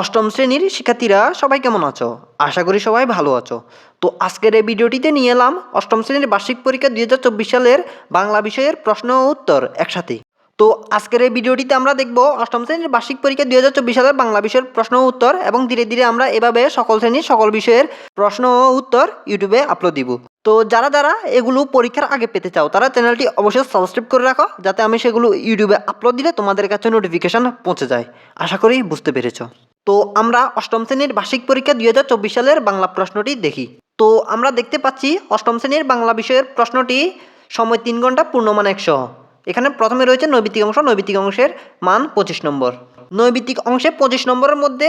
অষ্টম শ্রেণির শিক্ষার্থীরা, সবাই কেমন আছো? আশা করি সবাই ভালো আছো। তো আজকের এই ভিডিওটিতে নিয়ে এলাম অষ্টম শ্রেণির বার্ষিক পরীক্ষা দুই হাজার চব্বিশ সালের বাংলা বিষয়ের প্রশ্ন ও উত্তর একসাথে। তো আজকের এই ভিডিওটিতে আমরা দেখব অষ্টম শ্রেণির বার্ষিক পরীক্ষা দুই হাজার চব্বিশ সালের বাংলা বিষয়ের প্রশ্ন ও উত্তর এবং ধীরে ধীরে আমরা এভাবে সকল শ্রেণির সকল বিষয়ের প্রশ্ন ও উত্তর ইউটিউবে আপলোড দিব। তো যারা যারা এগুলো পরীক্ষার আগে পেতে চাও, তারা চ্যানেলটি অবশ্যই সাবস্ক্রাইব করে রাখো, যাতে আমি সেগুলো ইউটিউবে আপলোড দিলে তোমাদের কাছে নোটিফিকেশান পৌঁছে যায়। আশা করি বুঝতে পেরেছ। তো আমরা অষ্টম শ্রেণির বার্ষিক পরীক্ষা দুই হাজার চব্বিশ সালের বাংলা প্রশ্নটি দেখি। তো আমরা দেখতে পাচ্ছি অষ্টম শ্রেণির বাংলা বিষয়ের প্রশ্নটি সময় তিন ঘণ্টা, পূর্ণমান একশো। এখানে প্রথমে রয়েছে নৈবিত্তিক অংশ, নৈবিত্তিক অংশের মান পঁচিশ নম্বর। নৈবিত্তিক অংশে পঁচিশ নম্বরের মধ্যে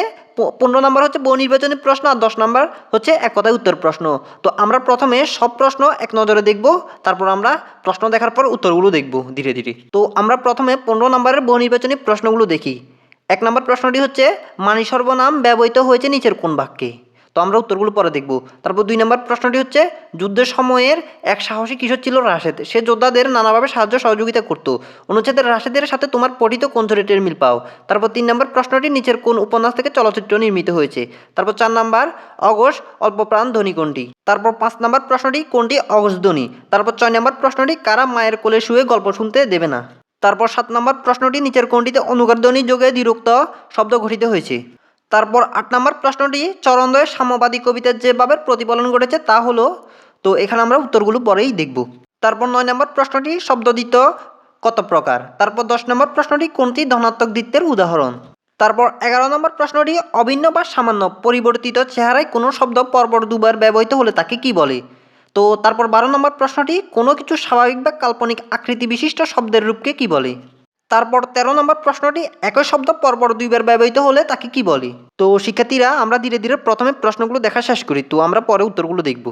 পনেরো নম্বর হচ্ছে বহু নির্বাচনী প্রশ্ন আর দশ নম্বর হচ্ছে এক কথায় উত্তর প্রশ্ন। তো আমরা প্রথমে সব প্রশ্ন এক নজরে দেখব, তারপর আমরা প্রশ্ন দেখার পর উত্তরগুলো দেখব ধীরে ধীরে। তো আমরা প্রথমে পনেরো নম্বরের বহু নির্বাচনী প্রশ্নগুলো দেখি। এক নম্বর প্রশ্নটি হচ্ছে, মানি সর্বনাম ব্যবহৃত হয়েছে নিচের কোন বাক্যে? তো আমরা উত্তরগুলো পরে দেখব। তারপর দুই নম্বর প্রশ্নটি হচ্ছে, যুদ্ধের সময়ের এক সাহসী কিশোর ছিল রাশেদ। সে যোদ্ধাদের নানাভাবে সাহায্য সহযোগিতা করতো। অনুচ্ছেদের রাশেদের সাথে তোমার পঠিত কোন চরিত্রের মিল পাও? তারপর তিন নম্বর প্রশ্নটি নিচের কোন উপন্যাস থেকে চলচ্চিত্র নির্মিত হয়েছে? তারপর চার নম্বর, অগস অল্পপ্রাণ ধ্বনি কোনটি? তারপর পাঁচ নম্বর প্রশ্নটি কোনটি অগস ধ্বনি? তারপর ছয় নম্বর প্রশ্নটি, কারা মায়ের কোলে শুয়ে গল্প শুনতে দেবে না? তারপর সাত নম্বর প্রশ্নটি নিচের কোনটিতে অনুগারধ্বনি যোগে দ্বিরুক্ত শব্দ গঠিত হয়েছে। তারপর আট নম্বর প্রশ্নটি চরণদয়ের সাম্যবাদী কবিতার যেভাবে প্রতিফলন ঘটেছে তা হলো, তো এখানে আমরা উত্তরগুলো পরেই দেখব। তারপর নয় নম্বর প্রশ্নটি শব্দদিত কত প্রকার? তারপর দশ নম্বর প্রশ্নটি কোনটি ধনাত্মক দ্বিত্বের উদাহরণ? তারপর এগারো নম্বর প্রশ্নটি অভিন্ন বা সামান্য পরিবর্তিত চেহারায় কোনো শব্দ পরপর দুবার ব্যবহৃত হলে তাকে কি বলে? তো তারপর বারো নম্বর প্রশ্নটি, কোনো কিছু স্বাভাবিক বা কাল্পনিক আকৃতি বিশিষ্ট শব্দের রূপকে কি বলে? তারপর তেরো নম্বর প্রশ্নটি, একই শব্দ পরপর দুইবার ব্যবহৃত হলে তাকে কি বলে? তো শিক্ষার্থীরা, আমরা ধীরে ধীরে প্রথমে প্রশ্নগুলো দেখা শেষ করি। তো আমরা পরে উত্তরগুলো দেখব।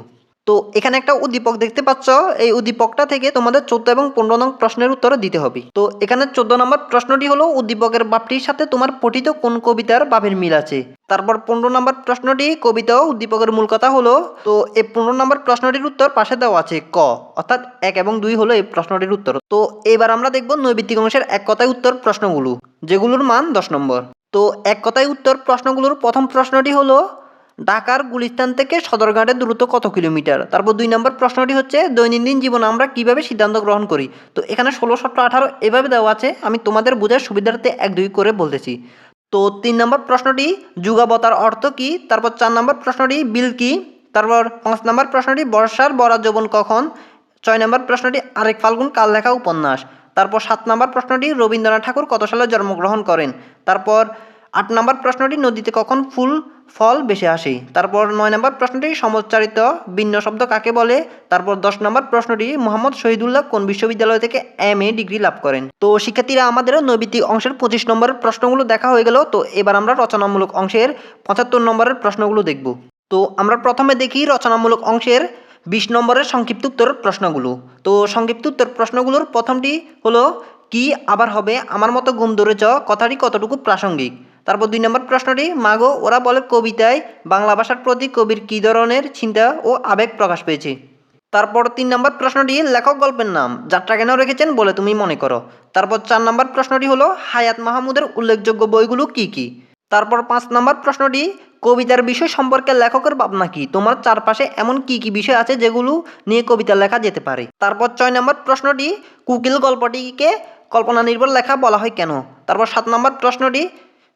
তো এখানে একটা উদ্দীপক দেখতে পাচ্ছ। এই উদ্দীপকটা থেকে তোমাদের চোদ্দ এবং পনেরো নং প্রশ্নের উত্তর দিতে হবে। তো এখানে চোদ্দ নম্বর প্রশ্নটি হলো, উদ্দীপকের বাপটির সাথে তোমার পঠিত কোন কবিতার বাপের মিল আছে? তারপর পনেরো নম্বর প্রশ্নটি, কবিতা উদ্দীপকের মূল কথা হলো, তো এই পনেরো নম্বর প্রশ্নটির উত্তর পাশে দেওয়া আছে ক, অর্থাৎ এক এবং দুই হলো এই প্রশ্নটির উত্তর। তো এবার আমরা দেখব নৈবিত্তিক অংশের এক কথায় উত্তর প্রশ্নগুলো, যেগুলোর মান দশ নম্বর। তো এক কথায় উত্তর প্রশ্নগুলোর প্রথম প্রশ্নটি হলো ঢাকার গুলিস্তান থেকে সদরঘাটের দূরত্ব কত কিলোমিটার? তারপর দুই নম্বর প্রশ্নটি হচ্ছে, দৈনন্দিন জীবনে আমরা কীভাবে সিদ্ধান্ত গ্রহণ করি? তো এখানে ষোলো, সতেরো, আঠারো এভাবে দেওয়া আছে, আমি তোমাদের বোঝার সুবিধার্থে এক, দুই করে বলতেছি। তো তিন নম্বর প্রশ্নটি, যুগাবতার অর্থ কী? তারপর চার নম্বর প্রশ্নটি, বিল কি? তারপর পাঁচ নম্বর প্রশ্নটি, বর্ষার বরা যৌবন কখন? ছয় নম্বর প্রশ্নটি, আরেক ফাল্গুন কাল লেখা উপন্যাস। তারপর সাত নম্বর প্রশ্নটি, রবীন্দ্রনাথ ঠাকুর কত সালে জন্মগ্রহণ করেন? তারপর আট নম্বর প্রশ্নটি নদীতে কখন ফুল, ফল বেশি আসে? তারপর নয় নম্বর প্রশ্নটি সমচ্চারিত ভিন্ন শব্দ কাকে বলে? তারপর দশ নম্বর প্রশ্নটি মোহাম্মদ শহীদুল্লাহ কোন বিশ্ববিদ্যালয় থেকে এম এ ডিগ্রি লাভ করেন? তো শিক্ষার্থীরা আমাদের নৈবিত্তিক অংশের পঁচিশ নম্বরের প্রশ্নগুলো দেখা হয়ে গেল। তো এবার আমরা রচনামূলক অংশের পঁচাত্তর নম্বরের প্রশ্নগুলো দেখব। তো আমরা প্রথমে দেখি রচনামূলক অংশের বিশ নম্বরের সংক্ষিপ্ত উত্তর প্রশ্নগুলো। তো সংক্ষিপ্ত উত্তর প্রশ্নগুলোর প্রথমটি হলো, কি আবার হবে? আমার মতো গুম ধরেছ? কথাটি কতটুকু প্রাসঙ্গিক? তারপর দুই নম্বর প্রশ্নটি, মাগো, ওরা বলে কবিতায় বাংলা ভাষার প্রতি কবির কী ধরনের চিন্তা ও আবেগ প্রকাশ পেয়েছে? তারপর তিন নম্বর প্রশ্নটি, লেখক গল্পের নাম, যাত্রা কেন রেখেছেন বলে তুমি মনে করো? তারপর চার নম্বর প্রশ্নটি হলো, হায়াত মাহমুদের উল্লেখযোগ্য বইগুলো কি কি? তারপর পাঁচ নম্বর প্রশ্নটি, কবিতার বিষয় সম্পর্কে লেখকের ভাবনা কি? তোমার চারপাশে এমন কি কি বিষয় আছে যেগুলো নিয়ে কবিতা লেখা যেতে পারে? তারপর ছয় নম্বর প্রশ্নটি, কুকিল গল্পটিকে কল্পনা নির্ভর লেখা বলা হয় কেন? তারপর সাত নম্বর প্রশ্নটি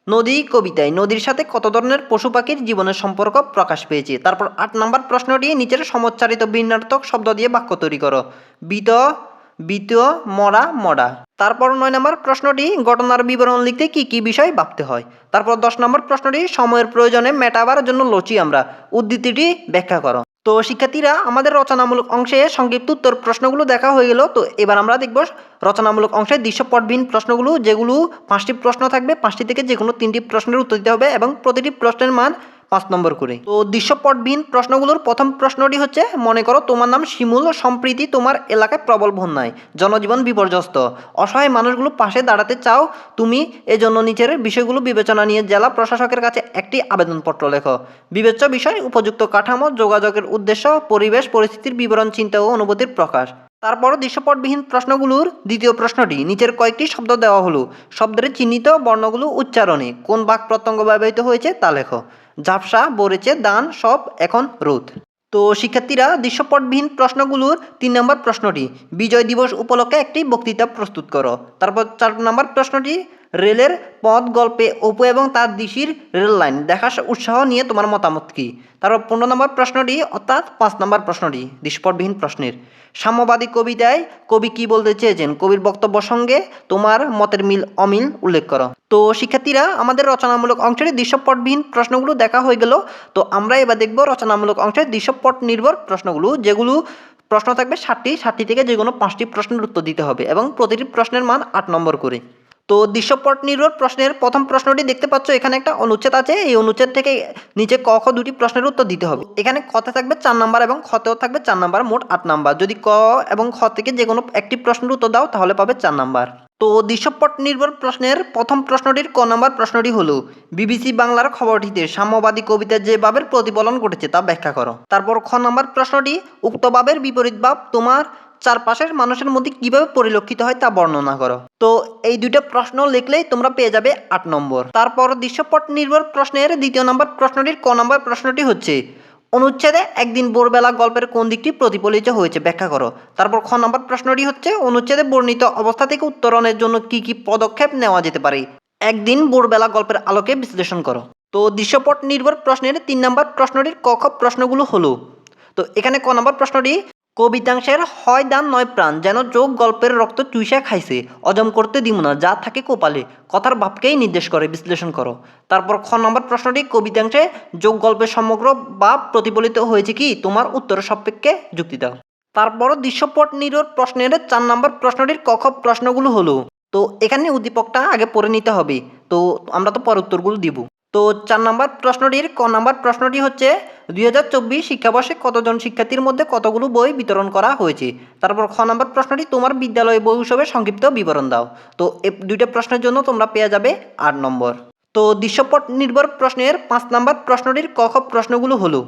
নদী কবিতায়, নদীর সাথে কত ধরনের পশু পাখির জীবনের সম্পর্ক প্রকাশ পেয়েছে? তারপর আট নম্বর প্রশ্নটি, নিচের সমচ্চারিত ভিন্নার্থক শব্দ দিয়ে বাক্য তৈরি করো। বিত বিত, মরা মরা। তারপর নয় নম্বর প্রশ্নটি, ঘটনার বিবরণ লিখতে কি কি বিষয় ভাবতে হয়? তারপর দশ নম্বর প্রশ্নটি, সময়ের প্রয়োজনে মেটাবার জন্য লচি আমরা। উদ্ধৃতিটি ব্যাখ্যা করো। তো শিক্ষার্থীরা, আমাদের রচনামূলক অংশে সংক্ষিপ্ত উত্তর প্রশ্নগুলো দেখা হয়ে গেল। তো এবার আমরা দেখব রচনামূলক অংশে দৃশ্যপটবিহীন প্রশ্নগুলো, যেগুলো পাঁচটি প্রশ্ন থাকবে। পাঁচটি থেকে যে কোনো তিনটি প্রশ্নের উত্তর দিতে হবে এবং প্রতিটি প্রশ্নের মান পাঁচ নম্বর করে। তো দৃশ্যপটবিহীন প্রশ্নগুলোর প্রথম প্রশ্নটি হচ্ছে, মনে করো তোমার নাম শিমুল, সম্প্রীতি তোমার এলাকায় প্রবল বন্যায়, জনজীবন বিপর্যস্ত, অসহায় মানুষগুলো পাশে দাঁড়াতে চাও, তুমি এজন্য নিচের বিষয়গুলো বিবেচনা নিয়ে জেলা প্রশাসকের কাছে একটি আবেদনপত্র লেখো। বিবেচ্য বিষয়, উপযুক্ত কাঠামো, যোগাযোগের উদ্দেশ্য, পরিবেশ, পরিস্থিতির বিবরণ, চিন্তা ও অনুভূতির প্রকাশ। তারপর দৃশ্যপটবিহীন প্রশ্নগুলোর দ্বিতীয় প্রশ্নটি, নিচের কয়েকটি শব্দ দেওয়া হলো। শব্দের চিহ্নিত বর্ণগুলো উচ্চারণে, কোন বাক প্রত্যঙ্গ ব্যবহৃত হয়েছে তা লেখো। ঝাপসা বরেছে দান, সব, এখন রোদ। তো শিক্ষার্থীরা দৃশ্যপটবিহীন প্রশ্নগুলোর তিন নম্বর প্রশ্নটি বিজয় দিবস উপলক্ষে একটি বক্তৃতা প্রস্তুত করো। তারপর চার নম্বর প্রশ্নটি রেলের পথ গল্পে অপু এবং তার দিশির রেল লাইন। দেখার উৎসাহ নিয়ে তোমার মতামত কী? তারপর পনেরো নম্বর প্রশ্নটি অর্থাৎ পাঁচ নম্বর প্রশ্নটি দৃশ্যপটবিহীন প্রশ্নের। সাম্যবাদী কবিতায় কবি কি বলতে চেয়েছেন? কবির বক্তব্য সঙ্গে তোমার মতের মিল অমিল উল্লেখ করো। তো শিক্ষার্থীরা, আমাদের রচনামূলক অংশের দৃশ্যপটবিহীন প্রশ্নগুলো দেখা হয়ে গেল। তো আমরা এবার দেখব রচনামূলক অংশের দৃশ্যপট নির্ভর প্রশ্নগুলো, যেগুলো প্রশ্ন থাকবে ষাটটি। ষাটটি থেকে যে কোনো পাঁচটি প্রশ্নের উত্তর দিতে হবে এবং প্রতিটি প্রশ্নের মান আট নম্বর করে। তো দৃশ্যপট নির্ভর প্রশ্নের প্রথম প্রশ্নটি দেখতে পাচ্ছ, এখানে একটা অনুচ্ছেদ আছে। এই অনুচ্ছেদ থেকে নিচে ক, খ দুটি প্রশ্নের উত্তর দিতে হবে। এখানে কতে থাকবে চার নাম্বার এবং খতেও থাকবে চার নাম্বার, মোট আট নাম্বার। যদি ক এবং খ থেকে যে কোনো একটি প্রশ্নের উত্তর দাও, তাহলে পাবে চার নাম্বার। তো দৃশ্যপট নির্ভর প্রশ্নের প্রথম প্রশ্নটির ক নম্বর প্রশ্নটি হলো, বিবিসি বাংলার খবরটিতে সাম্যবাদী কবিতার যে ভাবের প্রতিফলন ঘটেছে তা ব্যাখ্যা করো। তারপর খ নম্বর প্রশ্নটি, উক্ত ভাবের বিপরীত ভাব তোমার চারপাশের মানুষের মধ্যে কীভাবে পরিলক্ষিত হয় তা বর্ণনা করো। তো এই দুইটা প্রশ্ন লিখলেই তোমরা পেয়ে যাবে আট নম্বর। তারপর দৃশ্যপট নির্ভর প্রশ্নের দ্বিতীয় নম্বর প্রশ্নটির ক নম্বর প্রশ্নটি হচ্ছে, অনুচ্ছেদে একদিন ভোরবেলা গল্পের কোন দিকটি প্রতিফলিত হয়েছে ব্যাখ্যা করো। তারপর খ নম্বর প্রশ্নটি হচ্ছে, অনুচ্ছেদে বর্ণিত অবস্থা থেকে উত্তরণের জন্য কি কি পদক্ষেপ নেওয়া যেতে পারে? একদিন ভোরবেলা গল্পের আলোকে বিশ্লেষণ করো। তো দৃশ্যপট নির্ভর প্রশ্নের তিন নম্বর প্রশ্নটির ক খ প্রশ্নগুলো হলো, তো এখানে ক নম্বর প্রশ্নটি কবিতাংশের হয় দান নয় প্রাণ যেন যোগ গল্পের রক্ত চুইসা খাইছে। অজম করতে দিব না, যা থাকে কোপালে। কথার ভাবকেই নির্দেশ করে, বিশ্লেষণ করো। তারপর খ নম্বর প্রশ্নটি, কবিতাংশে যোগ গল্পের সমগ্র ভাব প্রতিফলিত হয়েছে কি? তোমার উত্তরের সাপেক্ষে যুক্তি দাও। তারপর দৃশ্যপট নির্ভর প্রশ্নের চার নম্বর প্রশ্নটির কখ প্রশ্নগুলো হলো, তো এখানে উদ্দীপকটা আগে পড়ে নিতে হবে, তো আমরা তো পর উত্তরগুলো দিব। তো চার নম্বর প্রশ্নটির, ক নম্বর প্রশ্নটি হচ্ছে, দুই হাজার চব্বিশ শিক্ষাবর্ষে কতজন শিক্ষার্থীর মধ্যে কতগুলো বই বিতরণ করা হয়েছে? তারপর খ নম্বর প্রশ্নটি, তোমার বিদ্যালয় বই উৎসবের সংক্ষিপ্ত বিবরণ দাও। তো দুইটা প্রশ্নের জন্য তোমরা পেয়ে যাবে আট নম্বর। তো দৃশ্যপট নির্ভর প্রশ্নের পাঁচ নম্বর প্রশ্নটির ক প্রশ্নগুলো হলো।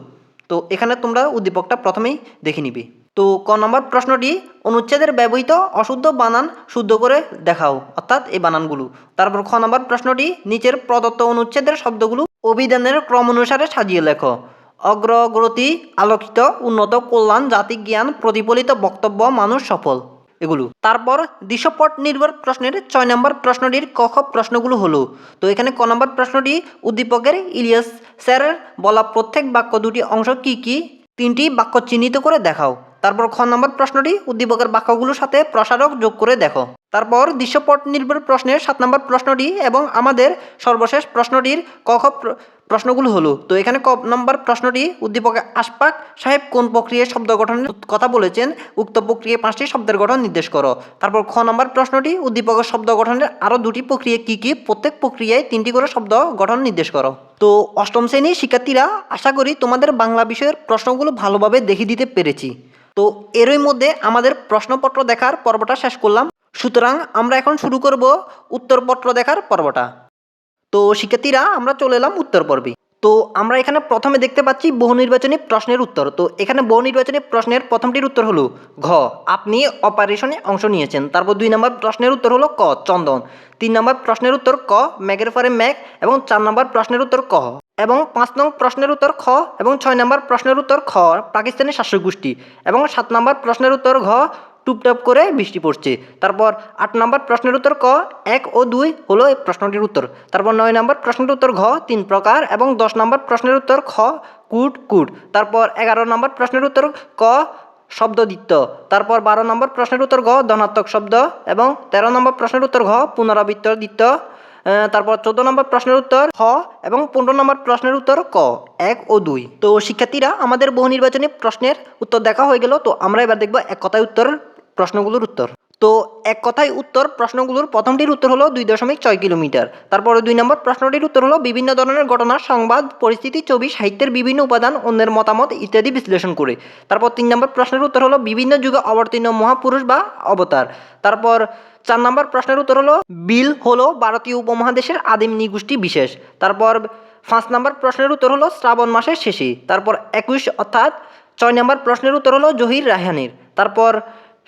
তো এখানে তোমরা উদ্দীপকটা প্রথমেই দেখে নিবে। তো ক নম্বর প্রশ্নটি, অনুচ্ছেদের ব্যবহৃত অশুদ্ধ বানান শুদ্ধ করে দেখাও, অর্থাৎ এই বানানগুলো। তারপর খ নম্বর প্রশ্নটি, নিচের প্রদত্ত অনুচ্ছেদের শব্দগুলো অভিধানের ক্রম অনুসারে সাজিয়ে লেখো। অগ্রগতি, আলোকিত, উন্নত, কল্যাণ, জাতি জ্ঞান, প্রতিফলিত বক্তব্য, মানুষ সফল, এগুলো। তারপর দৃশ্যপট নির্ভর প্রশ্নের ছয় নম্বর প্রশ্নটির কখ প্রশ্নগুলো হলো, তো এখানে ক নম্বর প্রশ্নটি, উদ্দীপকের ইলিয়াস স্যারের বলা প্রত্যেক বাক্য দুটি অংশ কি কি, তিনটি বাক্য চিহ্নিত করে দেখাও। তারপর খ নম্বর প্রশ্নটি উদ্দীপকের বাক্যগুলোর সাথে প্রসারক যোগ করে দেখো। তারপর দৃশ্যপট নির্ভর প্রশ্নের সাত নম্বর প্রশ্নটি এবং আমাদের সর্বশেষ প্রশ্নটির ক খ প্রশ্নগুলো হলো। তো এখানে ক নম্বর প্রশ্নটি উদ্দীপকে আশপাক সাহেব কোন প্রক্রিয়ায় শব্দ গঠনের কথা বলেছেন? উক্ত প্রক্রিয়ায় পাঁচটি শব্দের গঠন নির্দেশ করো। তারপর খ নম্বর প্রশ্নটি উদ্দীপকের শব্দ গঠনের আরও দুটি প্রক্রিয়া কী কী? প্রত্যেক প্রক্রিয়ায় তিনটি করে শব্দ গঠন নির্দেশ করো। তো অষ্টম শ্রেণির শিক্ষার্থীরা আশা করি তোমাদের বাংলা বিষয়ের প্রশ্নগুলো ভালোভাবে দেখিয়ে দিতে পেরেছি। তো এরই মধ্যে আমাদের প্রশ্নপত্র দেখার পর্বটা শেষ করলাম। সুতরাং আমরা এখন শুরু করব উত্তরপত্র দেখার পর্বটা। তো শিক্ষার্থীরা, আমরা চলে এলাম উত্তর পর্বে তো আমরা এখানে প্রথমে দেখতে পাচ্ছি বহু নির্বাচনী প্রশ্নের উত্তর। তো এখানে বহু নির্বাচনী প্রশ্নের প্রথমটির উত্তর হলো ঘ। আপনি অপারেশনে অংশ নিয়েছেন। তারপর দুই নম্বর প্রশ্নের উত্তর হলো ক, চন্দন। তিন নম্বর প্রশ্নের উত্তর ক ম্যাগের পরে ম্যাগ এবং চার নম্বর প্রশ্নের উত্তর ক। এবং পাঁচ নং প্রশ্নের উত্তর খ এবং ছয় নম্বর প্রশ্নের উত্তর খ পাকিস্তানের শাসক গোষ্ঠী এবং সাত নম্বর প্রশ্নের উত্তর ঘ, টুপটাপ করে বৃষ্টি পড়ছে। তারপর আট নম্বর প্রশ্নের উত্তর ক, এক ও দুই হলো এই প্রশ্নটির উত্তর। তারপর নয় নম্বর প্রশ্নের উত্তর ঘ, তিন প্রকার এবং দশ নম্বর প্রশ্নের উত্তর খ, কুট কুট। তারপর এগারো নম্বর প্রশ্নের উত্তর ক শব্দ শব্দদিত্য তারপর বারো নম্বর প্রশ্নের উত্তর ঘ, ধনাত্মক শব্দ এবং তেরো নম্বর প্রশ্নের উত্তর ঘ পুনরাবৃত্ত দিত্য তারপর চোদ্দ নম্বর প্রশ্নের উত্তর হ এবং পনেরো নম্বর প্রশ্নের উত্তর ক, এক ও দুই। তো শিক্ষার্থীরা, আমাদের বহু নির্বাচনী প্রশ্নের উত্তর দেখা হয়ে গেল, তো আমরা এবার দেখব এক কথায় উত্তর প্রশ্নগুলোর উত্তর। তো এক কথায় উত্তর প্রশ্নগুলোর প্রথমটির উত্তর হলো দুই দশমিক ছয় কিলোমিটার। তারপরে দুই নম্বর প্রশ্নটির উত্তর হলো বিভিন্ন ধরনের ঘটনা, সংবাদ, পরিস্থিতি, ছবি, সাহিত্যের বিভিন্ন উপাদান, অন্যের মতামত ইত্যাদি বিশ্লেষণ করে। তারপর তিন নম্বর প্রশ্নের উত্তর হলো বিভিন্ন যুগে অবতীর্ণ মহাপুরুষ বা অবতার। তারপর চার নম্বর প্রশ্নের উত্তর হলো, বিল হলো ভারতীয় উপমহাদেশের আদিম নিগোষ্ঠী বিশেষ। তারপর পাঁচ নম্বর প্রশ্নের উত্তর হলো, শ্রাবণ মাসের শেষে। তারপর একুশ, অর্থাৎ ছয় নম্বর প্রশ্নের উত্তর হলো, জহির রাহানির। তারপর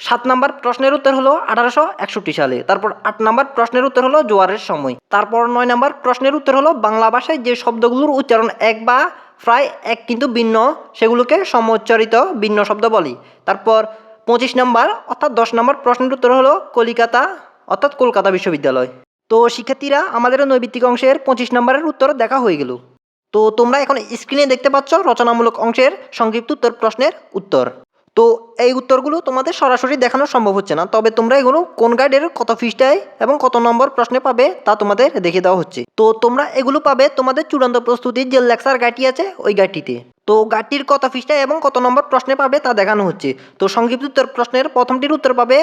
সাত নাম্বার প্রশ্নের উত্তর হলো, আঠারোশো একষট্টি সালে। তারপর আট নম্বর প্রশ্নের উত্তর হলো, জোয়ারের সময়। তারপর নয় নাম্বার প্রশ্নের উত্তর হলো, বাংলা ভাষায় যে শব্দগুলোর উচ্চারণ এক বা প্রায় এক কিন্তু ভিন্ন, সেগুলোকে সমোচ্চারিত ভিন্ন শব্দ বলি। তারপর পঁচিশ নম্বর, অর্থাৎ দশ নম্বর প্রশ্নের উত্তর হলো কলিকাতা, অর্থাৎ কলকাতা বিশ্ববিদ্যালয়। তো শিক্ষার্থীরা আমাদের নৈবিত্তিক অংশের পঁচিশ নম্বরের উত্তর দেখা হয়ে গেল। তো তোমরা এখন স্ক্রিনে দেখতে পাচ্ছ রচনামূলক অংশের সংক্ষিপ্ত উত্তর প্রশ্নের উত্তর। তো এই উত্তরগুলো তোমাদের সরাসরি দেখানো সম্ভব হচ্ছে না। তবে তোমরা এগুলো কোন গাইডের কত ফিসটায় এবং কত নম্বর প্রশ্নে পাবে তা তোমাদের দেখে দেওয়া হচ্ছে। তো তোমরা এগুলো পাবে তোমাদের চূড়ান্ত প্রস্তুতির যে লেকচার গাইডটি আছে ওই গাইডটিতে তো গাড়িটির কত পৃষ্ঠায় এবং কত নম্বর প্রশ্নে পাবে তা দেখানো হচ্ছে। তো সংক্ষিপ্ত উত্তর, প্রশ্নের প্রথমটির উত্তর পাবে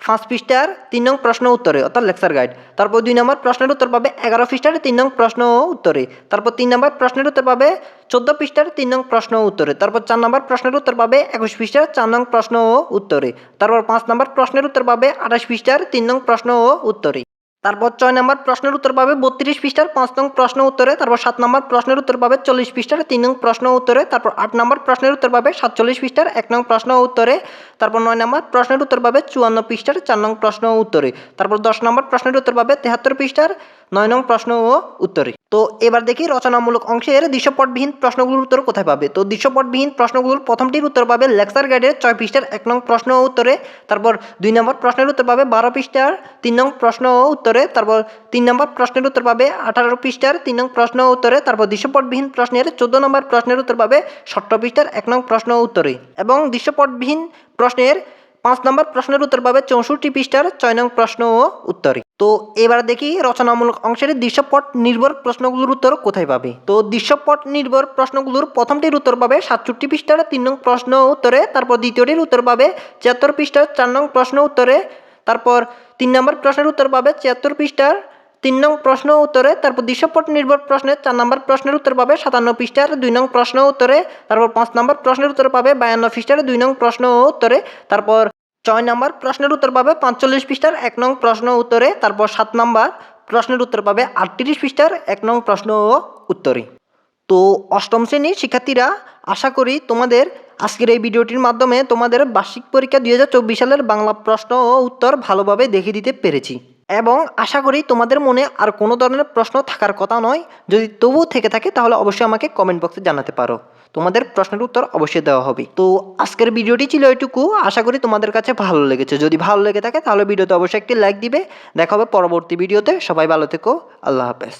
পাঁচ পৃষ্ঠার তিন নং প্রশ্ন উত্তরে, অর্থাৎ লেকচার গাইড। তারপর দুই নম্বর প্রশ্নের উত্তর পাবে এগারো পৃষ্ঠার তিন নং প্রশ্ন উত্তরে। তারপর তিন নম্বর প্রশ্নের উত্তর পাবে চোদ্দ পৃষ্ঠার তিন নং প্রশ্ন উত্তরে। তারপর চার নম্বর প্রশ্নের উত্তর পাবে একুশ পৃষ্ঠার চার নং প্রশ্ন ও উত্তরে। তারপর পাঁচ নম্বর প্রশ্নের উত্তর পাবে আঠাশ পৃষ্ঠার তিন নং প্রশ্ন ও উত্তরে। তারপর ছয় নম্বর প্রশ্নের উত্তর পাবে বত্রিশ পৃষ্ঠার পাঁচ নং প্রশ্ন উত্তরে, তারপর সাত নম্বর প্রশ্নের উত্তর পাবে চল্লিশ পৃষ্ঠার তিন নং প্রশ্ন উত্তরে, তারপর আট নম্বর প্রশ্নের উত্তর পাবে সাতচল্লিশ পৃষ্ঠার এক নং প্রশ্ন উত্তরে, তারপর নয় নম্বর প্রশ্নের উত্তর পাবে চুয়ান্ন পৃষ্ঠার চার নং প্রশ্ন উত্তরে, তারপর দশ নম্বর প্রশ্নের উত্তর পাবে তেহাত্তর পৃষ্ঠার নয় নং প্রশ্ন ও উত্তরে। তো এবার দেখি রচনামূলক অংশের দৃশ্যপটবিহীন প্রশ্নগুলোর উত্তর কোথায় পাবে? তো দৃশ্যপটবিহীন প্রশ্নগুলোর প্রথমটির উত্তর পাবে লেকচার গাইডের ছয় পৃষ্ঠার এক নং প্রশ্ন ও উত্তরে, তারপর দুই নম্বর প্রশ্নের উত্তর পাবে বারো পৃষ্ঠার তিন নং প্রশ্ন ও উত্তরে, তারপর তিন নম্বর প্রশ্নের উত্তর পাবে আঠারো পৃষ্ঠার তিন নং প্রশ্ন ও উত্তরে, তারপর দৃশ্যপটবিহীন প্রশ্নের চোদ্দ নম্বর প্রশ্নের উত্তর পাবে ষষ্ঠ পৃষ্ঠার এক নং প্রশ্ন ও উত্তরে। এবং দৃশ্যপটবিহীন প্রশ্নের পাঁচ নম্বর প্রশ্নের উত্তর পাবে চৌষট্টি পৃষ্ঠার ছয় নং প্রশ্ন ও উত্তরে। তো এবার দেখি রচনামূলক অংশের দৃশ্যপট নির্ভর প্রশ্নগুলোর উত্তর কোথায় পাবে? তো দৃশ্যপট নির্ভর প্রশ্নগুলোর প্রথমটির উত্তর পাবে সাতষট্টি পৃষ্ঠার তিন নং প্রশ্ন উত্তরে, তারপর দ্বিতীয়টির উত্তর পাবে ছিয়াত্তর পৃষ্ঠার চার নং প্রশ্ন উত্তরে, তারপর তিন নম্বর প্রশ্নের উত্তর পাবে ছিয়াত্তর পৃষ্ঠার তিন নং প্রশ্ন উত্তরে, তারপর দৃশ্যপট নির্ভর প্রশ্নের চার নম্বর প্রশ্নের উত্তর পাবে সাতান্ন পৃষ্ঠার দুই নং প্রশ্ন উত্তরে, তারপর পাঁচ নম্বর প্রশ্নের উত্তর পাবে বায়ান্ন পৃষ্ঠার দুই নং প্রশ্ন উত্তরে, তারপর ছয় নম্বর, প্রশ্নের উত্তর পাবে পাঁচচল্লিশ পৃষ্ঠার এক নং প্রশ্ন উত্তরে, তারপর সাত নম্বর, প্রশ্নের উত্তর পাবে আটত্রিশ পৃষ্ঠার এক নং প্রশ্ন ও উত্তরে। তো অষ্টম শ্রেণির শিক্ষার্থীরা, আশা করি তোমাদের আজকের এই ভিডিওটির মাধ্যমে তোমাদের বার্ষিক পরীক্ষা দুই হাজার চব্বিশ সালের বাংলা প্রশ্ন ও উত্তর ভালোভাবে দেখিয়ে দিতে পেরেছি। এবং আশা করি তোমাদের মনে আর কোনো ধরনের প্রশ্ন থাকার কথা নয়। যদি তবুও থেকে থাকে, তাহলে অবশ্যই আমাকে কমেন্ট বক্সে জানাতে পারো। তোমাদের প্রশ্নের উত্তর অবশ্যই দেওয়া হবে। তো আজকের ভিডিওটি ছিল এটুকু। আশা করি তোমাদের কাছে ভালো লেগেছে। যদি ভালো লেগে থাকে তাহলে ভিডিওতে অবশ্যই একটি লাইক দিবে। দেখা হবে পরবর্তী ভিডিওতে। সবাই ভালো থেকো। আল্লাহ হাফেজ।